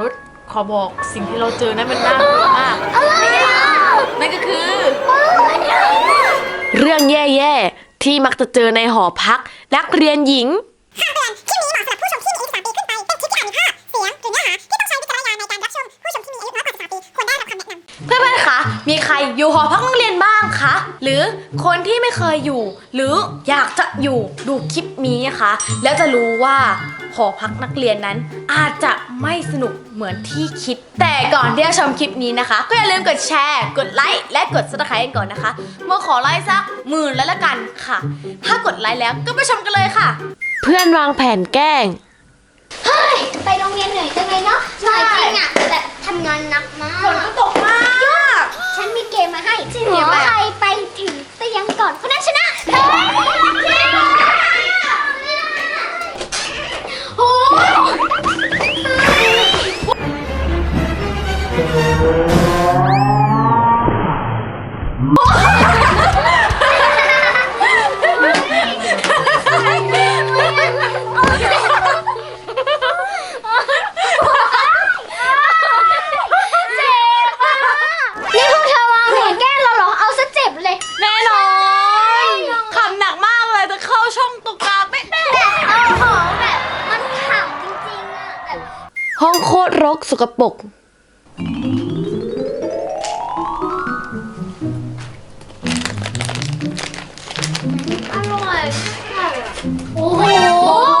รถขอบอกสิ่งที่เราเจอนั้นมันน่ากลัวมากนั่นก็คือ เรื่องแย่ๆ ที่มักจะเจอในหอพัก นักเรียนหญิง คำเตือนคลิปนี้เหมาะสำหรับผู้ชมที่มีอายุ13ปีขึ้นไป เป็นคลิปที่อาจมีภาพ เสียง หรือเนื้อหา ที่ต้องใช้วิจารณญาณในการรับชม ผู้ชมที่มีอายุน้อยกว่า13ปี ควรได้รับคำแนะนำ เพื่อนๆ คะ มีใครอยู่หอพักนักเรียนบ้างคะ หรือคนที่ไม่เคยอยู่ หรืออยากจะอยู่ดูคลิปนี้นะคะ แล้วจะรู้ว่า หอพักนักเรียนนั้น อาจจะไม่สนุกเหมือนที่คิด แต่ก่อนที่จะชมคลิปนี้นะคะ ก็อย่าลืมกดแชร์ กดไลค์และกด subscribe กันก่อนนะคะเมื่อขอไลค์สักหมื่นแล้วละกันค่ะ ถ้ากดไลค์แล้วก็ไปชมกันเลยค่ะ เพื่อนวางแผนแกล้ง เฮ้ย ไปโรงเรียนเหนื่อยจังเลยเนาะเหนื่อยจริงอะแต่ทำงานหนักมากฝนก็ตกมาก ฉันมีเกมมาให้จริงเกมอะไรอะใครไปถึงเตียงก่อนคนนั้นชนะ สกปรกอร่อยโอ้โห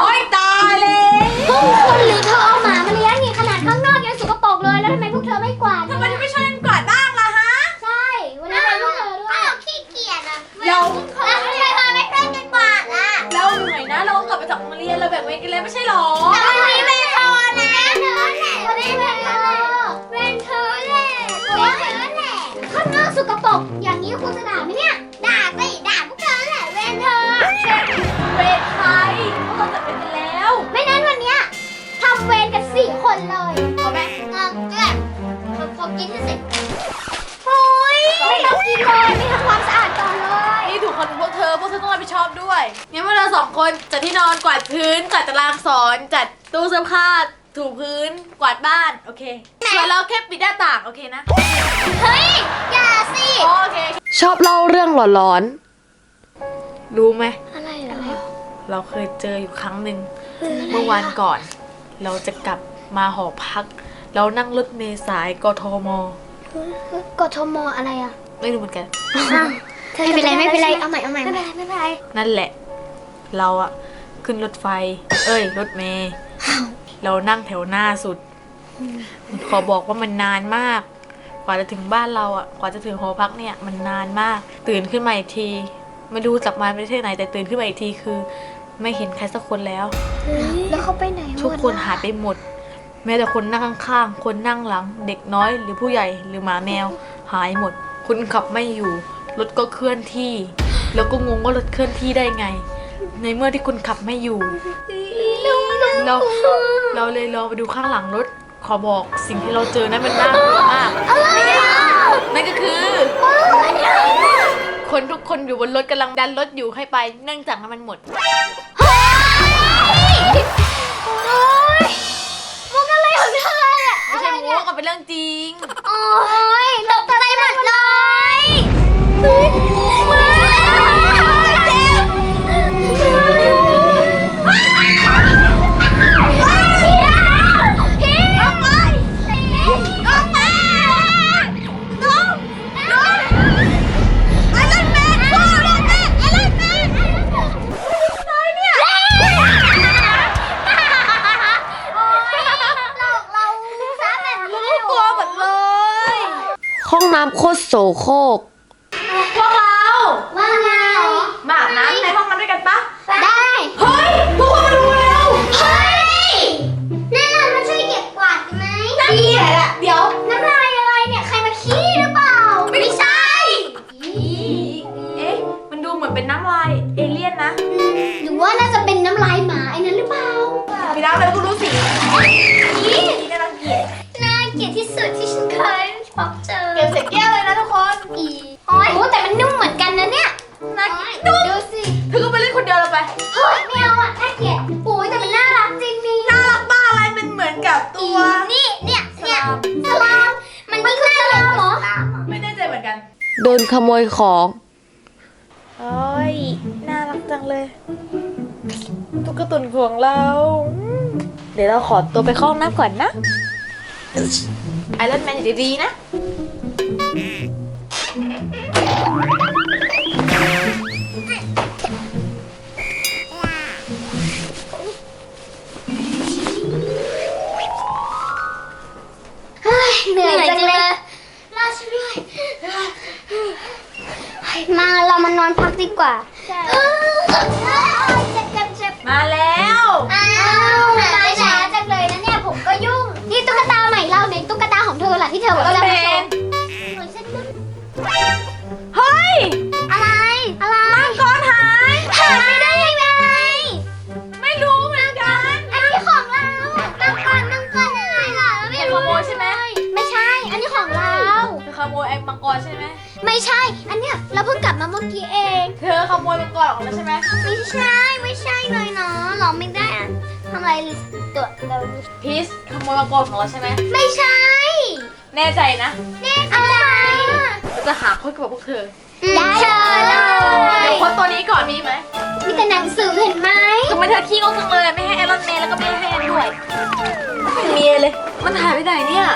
โอ้ยตายเลยพวกคุณหรือเธอเอาหมามาเลี้ยงนี่ขนาดข้างนอกยังสกปรกเลย แล้วทำไมพวกเธอไม่กวาดทำไมไม่ช่วยกันกวาดบ้างล่ะฮะ ใช่ วันนี้เป็นพวกเธอด้วยเราขี้เกียจอะเราแล้วทำไมเธอไม่ช่วยกันกวาดล่ะ เราเหนื่อยนะ เรากลับมาจากโรงเรียนเราแบ่งเวรกันแล้วไม่ใช่หรอ แต่วัน แหละวันนี้เป็นเธอเป็นเธอแหละเป็นเธอแหละข้างนอกสกปรกอย่างนี้คุณจะด่าไหมเนี่ย ด่าสิด่าพวกเธอแหละเป็นเธอเป็นใครพวกเราจัดเป็นกันแล้วไม่นั้นวันเนี้ยทำเวรกันสี่คนเลยเอาไหมเออเพื่อนผมผมกินให้เสร็จโอ้ยไม่ต้องกินเลยไม่ทำความสะอาดก่อนเลย นี่ถูกคนพวกเธอ พวกเธอต้องรับผิดชอบด้วยงั้นพวกเราสองคนจัดที่นอนกวาดพื้นจัดตารางสอนจัดตู้เสื้อผ้า ถูพื้นกวาดบ้านโอเคส่วนเราแค่ปิดหน้าต่างโอเคนะ เฮ้ย อย่าสิ โอเค ชอบเล่าเรื่องหลอนๆ รู้ไหม อะไรเหรอเราเคยเจออยู่ครั้งหนึ่งเมื่อวันก่อน เราจะกลับมาหอพัก เรานั่งรถเมล์สายกทม กทมอะไรอะ ไม่รู้เหมือนกัน ไม่เป็นไรไม่เป็นไรเอาใหม่เอาใหม่ไม่เป็นไรไม่เป็นไร นั่นแหละ เราอะขึ้นรถไฟ เอ้ย รถเมล์ เรานั่งแถวหน้าสุด ขอบอกว่ามันนานมาก กว่าจะถึงบ้านเราอะกว่าจะถึงหอพักเนี่ย มันนานมาก ตื่นขึ้นมาอีกที ไม่รู้จักมาประเทศไหนแต่ตื่นขึ้นมาอีกทีคือ ไม่เห็นใครสักคนแล้ว แล้วเขาไปไหนหมดทุกคนหายไปหมด แม้แต่คนนั่งข้างๆ คนนั่งหลัง เด็กน้อยหรือผู้ใหญ่หรือหมาแมวหายหมด คนขับไม่อยู่ รถก็เคลื่อนที่ แล้วก็งงว่ารถเคลื่อนที่ได้ไง ในเมื่อที่คนขับไม่อยู่ เราเราเลยลองไปดูข้างหลังรถ ขอบอกสิ่งที่เราเจอนั้นมันน่ากลัวมาก นั่นก็คือ คนทุกคนอยู่บนรถกำลังดันรถอยู่ให้ไป เนื่องจากน้ำมันหมดโอ๊ยมุกอะไรของเธอเนี่ยไม่ใช่มุกก็เป็นเรื่องจริง ห้องน้ำโคตรโสโครกพวกเรา ว่าไง มาอาบน้ำในห้องมันด้วยกัน เฮ้ยไม่เอาอะน่าเกลียดปุ๋ยแต่มันน่ารักจริงนี่น่ารักมากอะไรมันเหมือนกับตัว นี่เนี่ยเนี่ยสลามมันไม่คือสลามเหรอไม่แน่ใจเหมือนกัน โดนขโมยของโอ้ยน่ารักจังเลยตุ๊กตุนของเรา เดี๋ยวเราขอตัวไปเข้ห้องน้ำก่อนนะไอรอนแมนอยู่ดีๆนะ เหนื่อยจังเลยลาช่วยมาเรามานอนพักดีกว่าจะเจ็บเจ็บมาแล้วมาวหายช้วจังเลยนะเนี่ยผมก็ยุ่ง นี่ตุ๊กตาใหม่เราในตุ๊กตาของเธอหล่ะที่เธอบอกจะมาชม่อนออกมาใช่ไหมไม่ใช่ไม่ใช่เลยเนาะเราไม่ได้ทำอะไรตัวเราพีชขโมยมาโกนของเราใช่ไหมไม่ใช่แน่ใจนะ แน่ใจจะหาคนกับพวกเธอได้เลยเดี๋ยวคนตัวนี้ก่อนมีไหมมีแต่หนังสือเห็นไหมทำไมเธอขี้งกจังเลยไม่ให้แอรอนเมย์แล้วก็ไม่ให้แอนด้วยไม่มีเลย มันหายไปไหนเนี่ย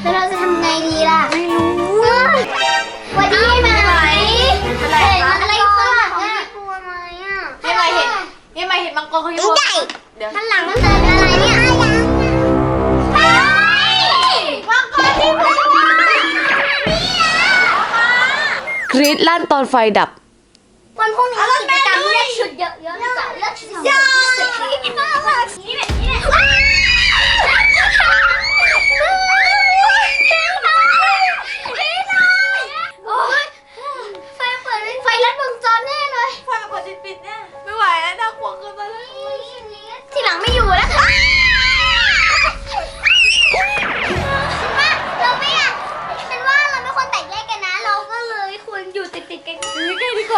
แล้วเราจะทำไงดีล่ะไม่รู้วันนี้มา ก็คือใหญ่เดี๋ยวข้างหลังมันเป็นอะไรเนี่ยเฮ้ยมังกรที่พูดกรีดลั่นตอนไฟดับ วันพรุ่งนี้กิจกรรมเลือกชุดเยอะๆนะะเลือกชุดเยอะ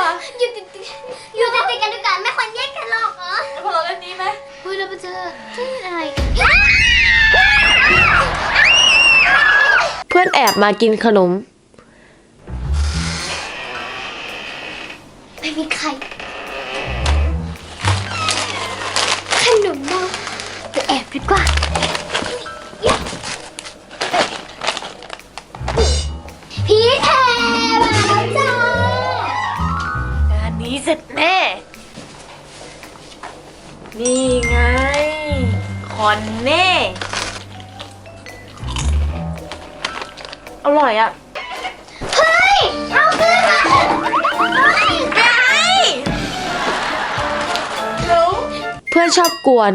่าอยู่ติดๆอยู่ติดๆกันดีกว่าไม่ควรแยกกันหรอกเหรอแล้วพอเล่นนี้ไหมเฮ้ยเราไปเจอที่ไรกันเพื่อนแอบมากินขนม ไม่มีใครขนมเราไปแอบดีกว่า อร่อยอะ เฮ้ย เอาขึ้นมาไอ้หนูเพื่อนชอบกวน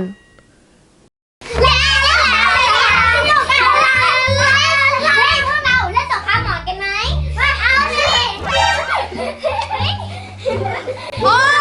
โอ้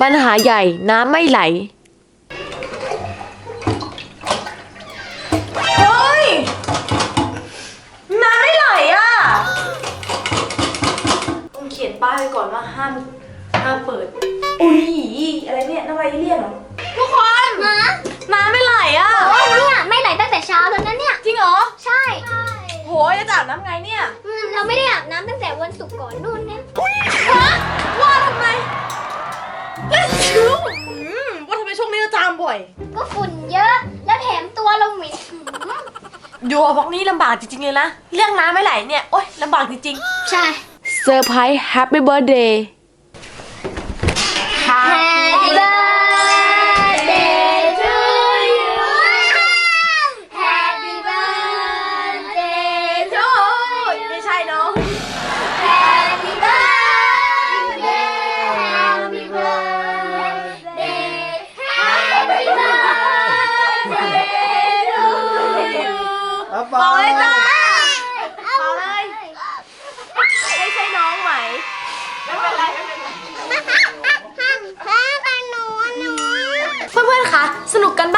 ปัญหาใหญ่น้ำไม่ไหล เฮ้ย น้ำไม่ไหลอะ ต้องเขียนป้ายไว้ก่อนว่าห้ามห้ามเปิด อุ้ยอะไรเนี่ยน้ำลายเลี่ยนเหรอ ทุกคน ฮะน้ำไม่ไหลอะ โอ้เนี่ยไม่ไหลตั้งแต่เช้าแล้วนะเนี่ย จริงเหรอ ใช่ โหจะจับน้ำไงเนี่ยอืมเราไม่ได้อาบน้ำตั้งแต่วันศุกร์ก่อนนู่นเนี่ยฮะว่าทำไมเล่นชิว อืมว่าทำไมช่วงนี้เราจามบ่อย ก็ฝุ่นเยอะ แล้วแถมตัวเราเหม็นหืมอยู่กับพวกนี้ลำบากจริงๆเลยนะ เรื่องน้ำไม่ไหลเนี่ย โอ๊ยลำบากจริงใช่ เซอร์ไพรส์แฮปปี้เบิร์ดเดย์ บอกเลยจ้าบอกเลยไม่ใช่น้องไหมไม่เป็นไรเเพื่อนๆคะสนุกกันบ้าง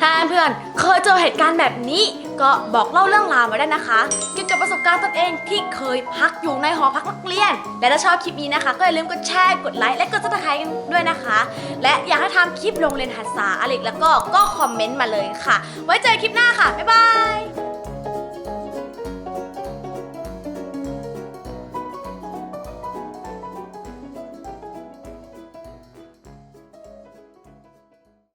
ถ้าเพื่อนเคยเจอเหตุการณ์แบบนี้ ก็บอกเล่าเรื่องราวมาได้นะคะเกี่ยวกับประสบการณ์ตนเองที่เคยพักอยู่ในหอพักนักเรียน และถ้าชอบคลิปนี้นะคะ ก็อย่าลืมกดแชร์กดไลค์และกดซับสไครต์กันด้วยนะคะ และอยากให้ทำคลิปโรงเรียนหัดษาอะไรอีกแล้วก็ก็คอมเมนต์มาเลยค่ะ ไว้เจอคลิปหน้าค่ะบ๊ายบาย